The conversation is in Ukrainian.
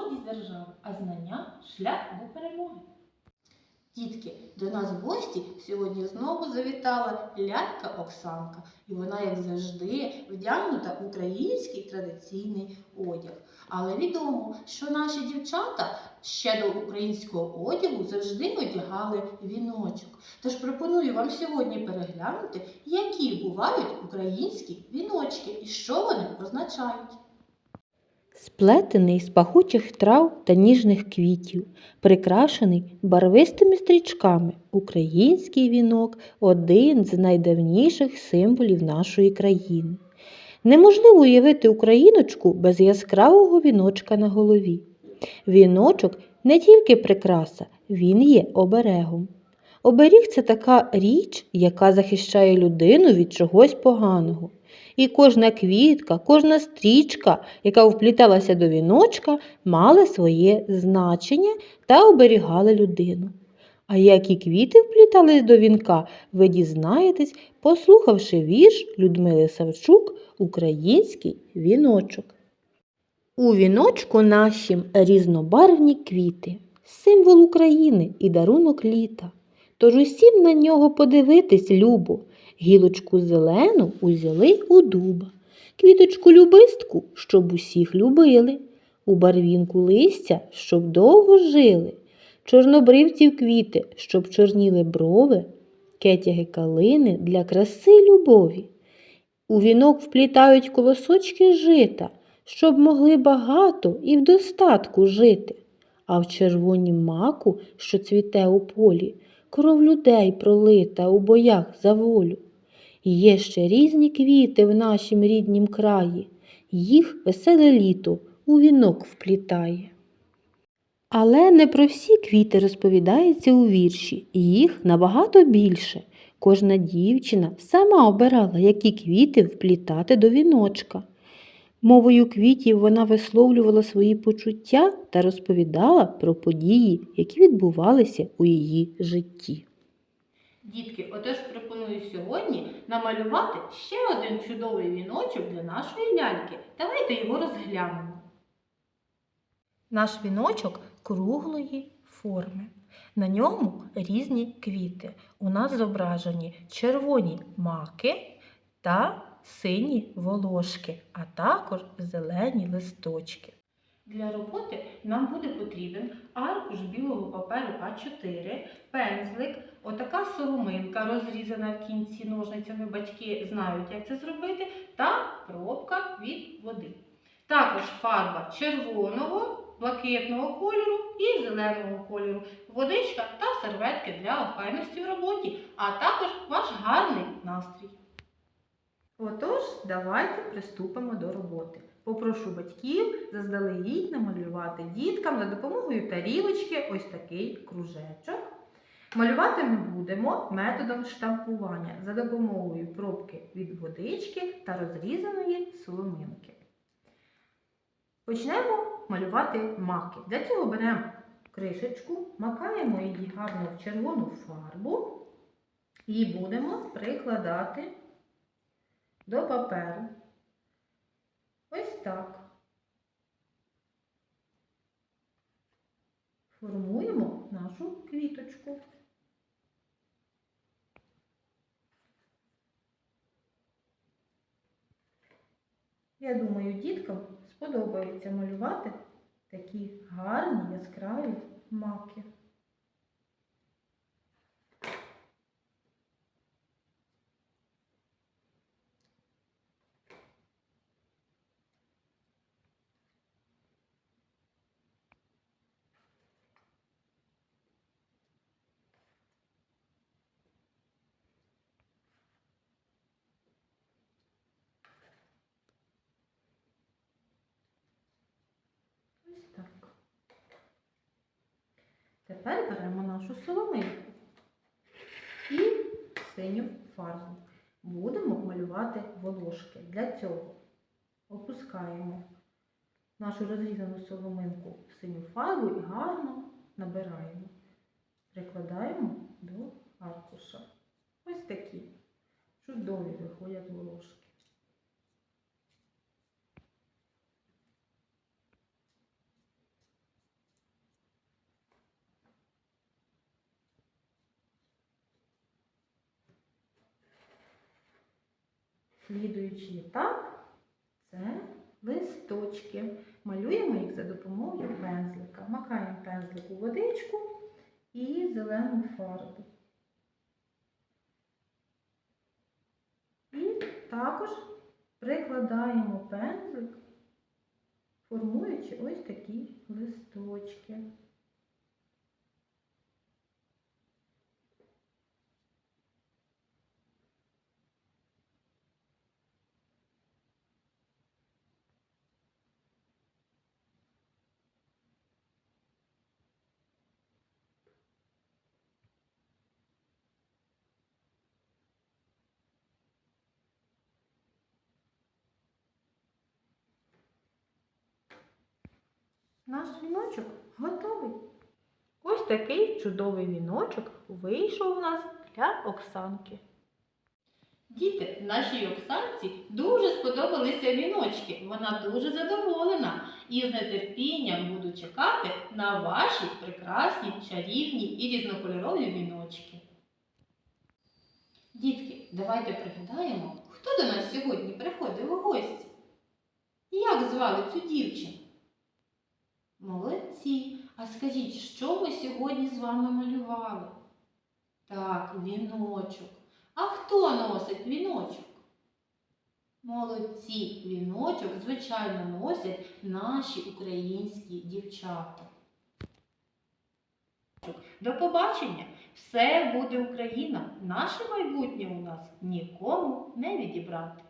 гордість держави, а знання шлях до перемоги. Дітки, до нас в гості сьогодні знову завітала лялька Оксанка, і вона, як завжди, вдягнута в український традиційний одяг. Але відомо, що наші дівчата ще до українського одягу завжди одягали віночок. Тож пропоную вам сьогодні переглянути, які бувають українські віночки і що вони означають. Сплетений з пахучих трав та ніжних квітів, прикрашений барвистими стрічками, український вінок один з найдавніших символів нашої країни. Неможливо уявити україночку без яскравого віночка на голові. Віночок не тільки прикраса, він є оберегом. Оберіг це така річ, яка захищає людину від чогось поганого. І кожна квітка, кожна стрічка, яка впліталася до віночка, мали своє значення та оберігали людину. А які квіти вплітались до вінка, ви дізнаєтесь, послухавши вірш Людмили Савчук Український віночок. У віночку нашім різнобарвні квіти, символ України і дарунок літа. Тож усім на нього подивитись любо, гілочку зелену узяли у дуба, квіточку любистку, щоб усіх любили, у барвінку листя, щоб довго жили, чорнобривців квіти, щоб чорніли брови, кетяги калини для краси любові. У вінок вплітають колосочки жита, щоб могли багато і в достатку жити, а в червонім маку, що цвіте у полі, кров людей пролита у боях за волю. Є ще різні квіти в нашім ріднім краї, їх веселе літо у вінок вплітає. Але не про всі квіти розповідається у вірші, їх набагато більше. Кожна дівчина сама обирала, які квіти вплітати до віночка. Мовою квітів вона висловлювала свої почуття та розповідала про події, які відбувалися у її житті. Дітки, отож пропоную сьогодні намалювати ще один чудовий віночок для нашої ляльки. Давайте його розглянемо. Наш віночок круглої форми. На ньому різні квіти. У нас зображені червоні маки та сині волошки, а також зелені листочки. Для роботи нам буде потрібен аркуш білого паперу А4, пензлик, отака соломинка, розрізана в кінці ножницями. Батьки знають, як це зробити, та пробка від води. Також фарба червоного, блакитного кольору і зеленого кольору, водичка та серветки для охайності в роботі, а також ваш гарний настрій. Отож, давайте приступимо до роботи. Попрошу батьків заздалегідь намалювати діткам за допомогою тарілочки ось такий кружечок. Малювати ми будемо методом штампування за допомогою пробки від водички та розрізаної соломинки. Почнемо малювати маки. Для цього беремо кришечку, макаємо її гарно в червону фарбу і будемо прикладати до паперу. Ось так. Формуємо нашу квіточку. Я думаю, діткам сподобається малювати такі гарні яскраві маки. Ось так. Тепер беремо нашу соломинку і синю фарбу. Будемо малювати волошки. Для цього опускаємо нашу розрізану соломинку в синю фарбу і гарно набираємо. Прикладаємо до аркуша. Ось такі чудові виходять волошки. Слідуючий етап це листочки. Малюємо їх за допомогою пензлика. Макаємо пензлик у водичку і зелену фарбу. І також прикладаємо пензлик, формуючи ось такі листочки. Наш віночок готовий. Ось такий чудовий віночок вийшов у нас для Оксанки. Діти, нашій Оксанці дуже сподобалися віночки. Вона дуже задоволена і з нетерпінням буду чекати на ваші прекрасні, чарівні і різнокольорові віночки. Дітки, давайте пригадаємо, хто до нас сьогодні приходив у гості. Як звали цю дівчину? Молодці. А скажіть, що ми сьогодні з вами малювали? Так, віночок. А хто носить віночок? Молодці, віночок, звичайно, носять наші українські дівчата. До побачення! Все буде Україна. Наше майбутнє у нас нікому не відібрати.